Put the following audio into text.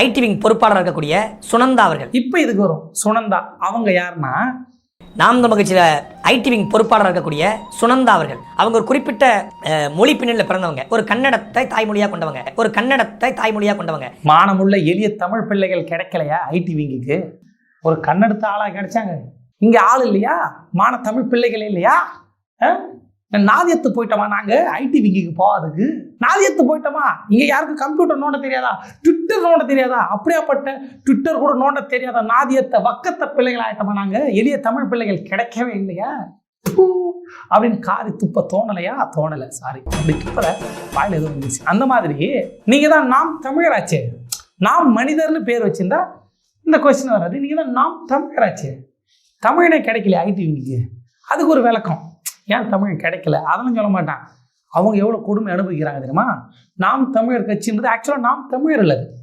IT wing பொறுப்பாளர் இருக்கக்கூடிய சுனந்தா அவர்கள். இப்போ இதுக்கு வரும். சுனந்தா. அவங்க யாருன்னா நாம் தமிழ் கட்சியில ஐடி விங் பொறுப்பாளர் இருக்கக்கூடிய சுனந்தா அவர்கள். அவங்க ஒரு குறிப்பிட்ட மொழி பின்னணியில் பிறந்தவங்க. ஒரு கன்னடத்தை தாய்மொழியா கொண்டவங்க. ஒரு கன்னடத்தை தாய்மொழியா கொண்டவங்க. மானமுள்ள எளிய தமிழ் பிள்ளைகள் கிடைக்கலையா ஐடி விங்குக்கு ஒரு கண்ணெடுத்த ஆளா கிடைச்சாங்க. இங்க ஆள் இல்லையா? மான தமிழ் பிள்ளைகள் இல்லையா? நாதியத்து போயிட்டோமா? நாங்க ஐடி விங்கிக்கு போகாதுக்கு நாதியத்து போயிட்டோமா? இங்க யாருக்கும் கம்ப்யூட்டர் நோண்ட தெரியாதா? ட்விட்டர் நோண்ட தெரியாதா? அப்படியாப்பட்ட ட்விட்டர் கூட நோண்ட தெரியாதா? நாதியத்தை வக்கத்த பிள்ளைகள் ஆயிட்டோமா நாங்க? எளிய தமிழ் பிள்ளைகள் கிடைக்கவே இல்லையா? அப்படின்னு காரி துப்ப தோணலையா? தோணலை. சாரி அப்படி துப்பல வாயில் எதுவும் இருந்துச்சு அந்த மாதிரி நீங்க தான் நாம் தமிழராச்சே. நாம் மனிதர்னு பேர் வச்சிருந்தா இந்த கொஸ்டின் வராது. நீங்க தான் நாம் தமிழராச்சே. தமிழனே கிடைக்கல ஐடிவிக்கு அதுக்கு ஒரு விளக்கம். ஏன் தமிழ் கிடைக்கல? அதெல்லாம் சொல்ல மாட்டான். அவங்க எவ்வளோ கொடுமை அனுபவிக்கிறாங்க தெரியுமா? நாம் தமிழர் கட்சின்றது ஆக்சுவலாக நாம் தமிழர் இல்லை